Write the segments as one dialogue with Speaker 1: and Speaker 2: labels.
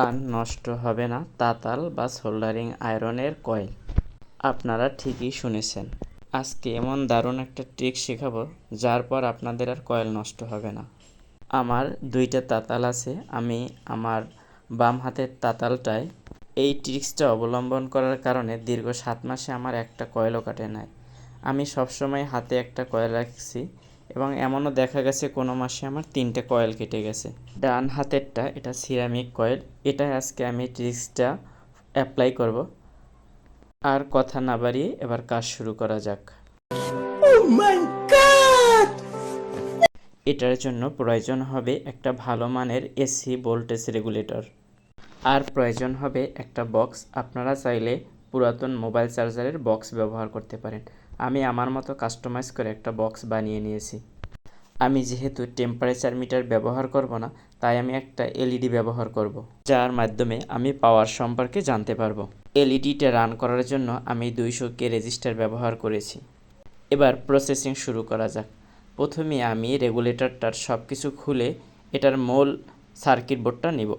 Speaker 1: আর নষ্ট হবে না তাতাল বা সোল্ডারিং আয়রনের কয়েল। আপনারা ঠিকই শুনেছেন। আজকে এমন দারুণ একটা ট্রিক শেখাবো, যার পর আপনাদের আর কয়েল নষ্ট হবে না। আমার দুইটা তাতাল আছে, আমি আমার বাম হাতের তাতালটায় এই ট্রিক্সটা অবলম্বন করার কারণে দীর্ঘ সাত মাসে আমার একটা কয়েলও কাটে নাই। আমি সবসময় হাতে একটা কয়েল রাখছি এবং এমনও দেখা গেছে কোনো মাসে আমার তিনটে কয়েল কেটে গেছে। ডান হাতেরটা এটা সিরামিক কয়েল এটা আজকে আমি ট্রিক্সটা অ্যাপ্লাই করব। আর কথা না বাড়িয়ে এবার কাজ শুরু করা যাক। এটার জন্য প্রয়োজন হবে একটা ভালো মানের এসি ভোল্টেজ রেগুলেটর আর প্রয়োজন হবে একটা বক্স আপনারা চাইলে পুরাতন মোবাইল চার্জারের বক্স ব্যবহার করতে পারেন। আমি আমার মতো কাস্টমাইজ করে একটা বক্স বানিয়ে নিয়েছি। আমি যেহেতু টেম্পারেচার মিটার ব্যবহার করব না, তাই আমি একটা এলইডি ব্যবহার করব, যার মাধ্যমে আমি পাওয়ার সম্পর্কে জানতে পারব। এলইডিটা রান করার জন্য আমি দুইশো কে রেজিস্টার ব্যবহার করেছি। এবার প্রসেসিং শুরু করা যাক। প্রথমে আমি রেগুলেটরটার সব কিছু খুলে এটার মূল সার্কিট বোর্ডটা নিব।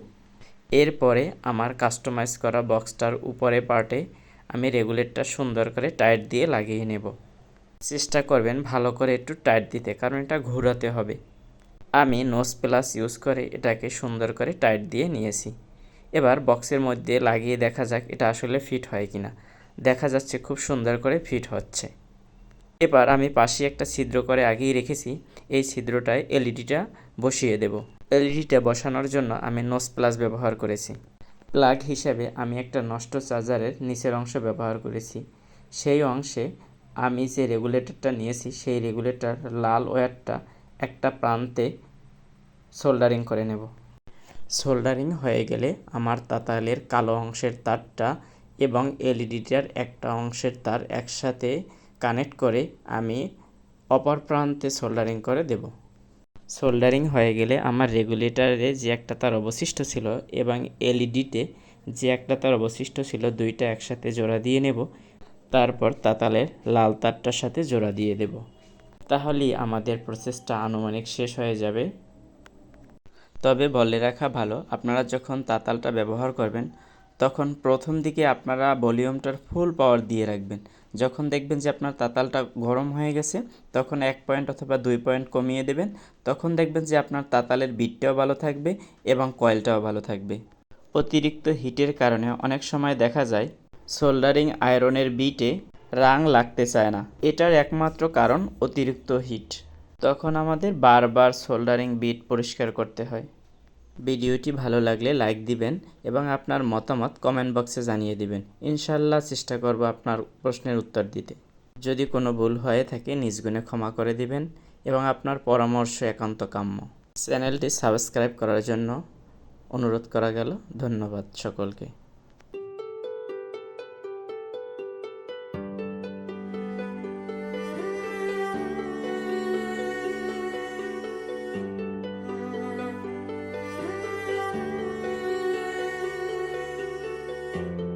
Speaker 1: এরপরে আমার কাস্টমাইজ করা বক্সটার উপরে পার্টে আমি রেগুলেটরটা সুন্দর করে টাইট দিয়ে লাগিয়ে নেব। চেষ্টা করবেন ভালো করে একটু টাইট দিতে, কারণ এটা ঘোরাতে হবে। আমি নোস প্লাস ইউজ করে এটাকে সুন্দর করে টাইট দিয়ে নিয়েছি। এবার বক্সের মধ্যে লাগিয়ে দেখা যাক এটা আসলে ফিট হয় কিনা। দেখা যাচ্ছে খুব সুন্দর করে ফিট হচ্ছে। এবার আমি পাশে একটা ছিদ্র করে আগেই রেখেছি, এই ছিদ্রটায় এলইডিটা বসিয়ে দেব। এলইডিটা বসানোর জন্য আমি নোস প্লাস ব্যবহার করেছি। প্লাগ হিসাবে আমি একটা নষ্ট চার্জারের নিচের অংশ ব্যবহার করেছি। সেই অংশে আমি যে রেগুলেটরটা নিয়েছি, সেই রেগুলেটর লাল ওয়্যারটা একটা প্রান্তে সোল্ডারিং করে নেব। সোল্ডারিং হয়ে গেলে আমার তাতালের কালো অংশের তারটা এবং এলইডিটার একটা অংশের তার একসাথে কানেক্ট করে আমি অপর প্রান্তে সোল্ডারিং করে দেব। সোল্ডারিং হয়ে গেলে আমার রেগুলেটরে যে একটা তার অবশিষ্ট ছিল এবং এলইডিতে যে একটা তার অবশিষ্ট ছিল দুইটা একসাথে জোড়া দিয়ে নেব। তারপর তাতালের লাল তারটার সাথে জোড়া দিয়ে দেব। তাহলেই আমাদের প্রসেসটা আনুমানিক শেষ হয়ে যাবে। তবে বলে রাখা ভালো, আপনারা যখন তাতালটা ব্যবহার করবেন তখন প্রথম দিকে আপনারা ভলিউমটার ফুল পাওয়ার দিয়ে রাখবেন। যখন দেখবেন যে আপনার তাতালটা গরম হয়ে গেছে, তখন এক পয়েন্ট অথবা দুই পয়েন্ট কমিয়ে দেবেন। তখন দেখবেন যে আপনার তাতালের বিটটাও ভালো থাকবে এবং কয়েলটাও ভালো থাকবে। অতিরিক্ত হিটের কারণে অনেক সময় দেখা যায়, সোল্ডারিং আয়রনের বিটে রাং লাগতে চায় না। এটার একমাত্র কারণ অতিরিক্ত হিট। তখন আমাদের বারবার সোল্ডারিং বিট পরিষ্কার করতে হয়। ভিডিওটি ভালো লাগলে লাইক দিবেন এবং আপনার মতামত কমেন্ট বক্সে জানিয়ে দিবেন। ইনশাল্লাহ চেষ্টা করব আপনার প্রশ্নের উত্তর দিতে। যদি কোনো ভুল হয়ে থাকে নিজ গুণে ক্ষমা করে দিবেন এবং আপনার পরামর্শ একান্ত কাম্য। চ্যানেলটি সাবস্ক্রাইব করার জন্য অনুরোধ করা গেল। ধন্যবাদ সকলকে। Bye.